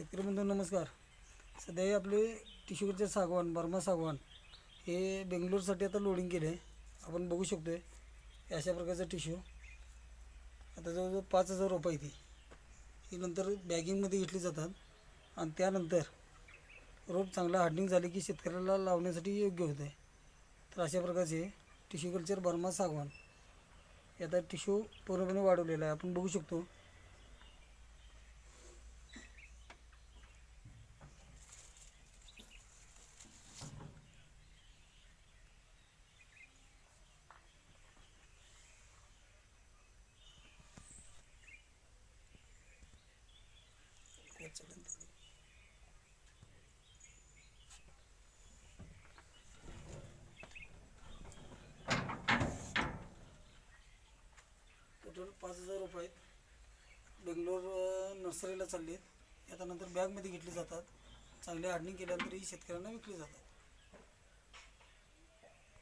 शेतकरी बंधू नमस्कार. सध्या आपले टिशूकरचे सागवान बर्मा सागवान हे बेंगलोरसाठी आता लोडिंग केले आहे. आपण बघू शकतो आहे अशा प्रकारचं टिश्यू आता जवळजवळ पाच हजार रुपये ती ही. नंतर बॅगिंगमध्ये घेतली जातात. आणि त्यानंतर रोप चांगला हार्डनिंग झाले की शेतकऱ्याला लावण्यासाठी योग्य होतं आहे तर अशा प्रकारचे टिश्यू कल्चर बर्मा सागवान. हे आता टिश्यू पूर्णपणे वाढवलेला आहे. आपण बघू शकतो टोटल पाच हजार रुपये आहेत. बेंगलोर नर्सरीला चालले आहेत. याच्यानंतर बॅगमध्ये घेतली जातात. चांगली हार्डनिंग केल्यानंतर ही शेतकऱ्यांना विकली जातात.